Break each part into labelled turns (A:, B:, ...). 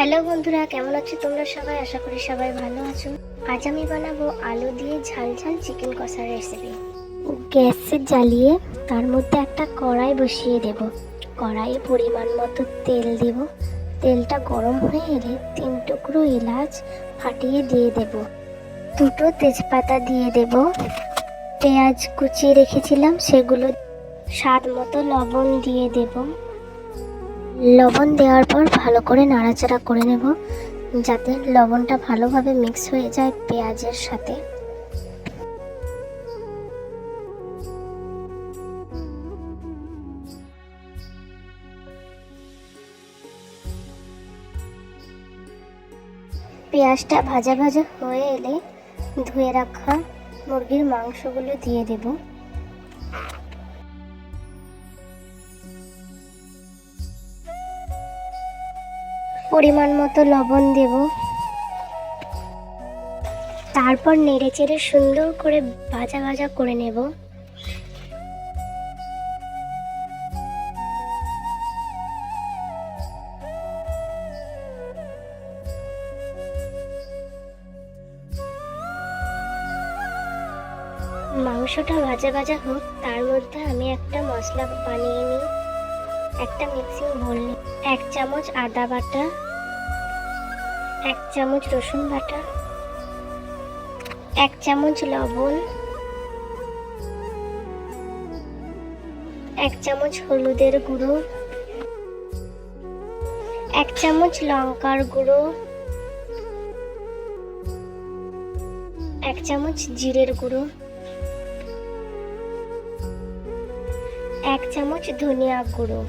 A: Hello বন্ধুরা, কেমন আছো তোমরা সবাই? আশা করি সবাই ভালো আছো। আজ আমি বানাবো আলু দিয়ে ঝাল ঝাল চিকেন কষার রেসিপি গ্যাসে জ্বালিয়ে তার মধ্যে একটা কড়াই বসিয়ে দেব। কড়াইয়ে পরিমাণ মতো তেল দেব। তেলটা গরম হয়ে এলে তিন টুকরো এলাচ ফাটিয়ে দিয়ে দেব। দুটো তেজপাতা দিয়ে দেব। পেঁয়াজ কুচিয়ে রেখেছিলাম, সেগুলো স্বাদ মতো লবণ দিয়ে দেবো। লবণ দেওয়ার পর ভালো করে নাড়াচাড়া করে নেব, যাতে লবণটা ভালোভাবে মিক্স হয়ে যায় পেঁয়াজের সাথে। পেঁয়াজটা ভাজা ভাজা হয়ে এলে ধুয়ে রাখা মুরগির মাংসগুলো দিয়ে দেবো। পরিমাণ মতো লবণ দেব। তারপর নেড়ে চেড়ে সুন্দর করে ভাজা ভাজা করে নেব। মাংসটা ভাজা ভাজা হোক, তার মধ্যে আমি একটা মশলা বানিয়ে নিই। একটা মিক্সিং বোল এক চামচ আদা বাটা। এক চামচ রসুন বাটা, এক চামচ লবণ, এক চামচ হলুদের গুঁড়ো, এক চামচ লঙ্কার গুঁড়ো, এক চামচ জিরের গুঁড়ো, এক চামচ ধনিয়া গুঁড়ো।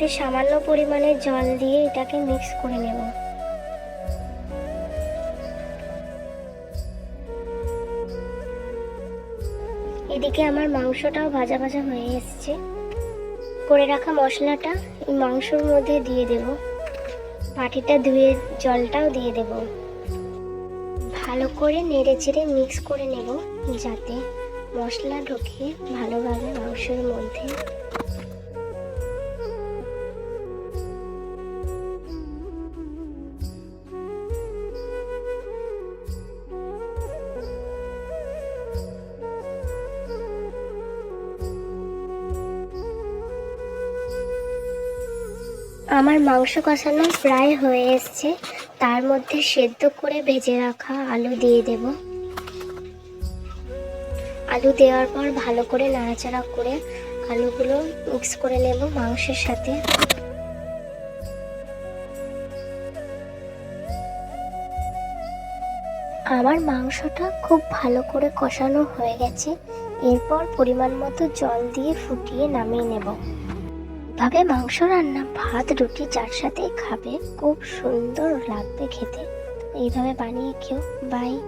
A: একটু সামান্য পরিমাণে জল দিয়ে এটাকে মিক্স করে নেব। এদিকে আমার মাংসটাও ভাজা ভাজা হয়ে এসছে। করে রাখা মশলাটা এই মাংসর মধ্যে দিয়ে দেব। বাটিটা ধুয়ে জলটাও দিয়ে দেব। ভালো করে নেড়ে চেড়ে মিক্স করে নেব যাতে মশলা ঢুকিয়ে ভালোভাবে মাংসের মধ্যে আমার মাংস কষানো প্রায় হয়ে এসছে। তার মধ্যে সেদ্ধ করে ভেজে রাখা আলু দিয়ে দেব। আলু দেওয়ার পর ভালো করে নাড়াচাড়া করে আলুগুলো মিক্স করে নেব মাংসের সাথে। আমার মাংসটা খুব ভালো করে কষানো হয়ে গেছে। এরপর পরিমাণ মতো জল দিয়ে ফুটিয়ে নামিয়ে নেব। ভাবে মাংস রান্না, ভাত, রুটি চার সাথেই খাবে। খুব সুন্দর লাগবে খেতে। এইভাবে বানিয়ে খেও। বাই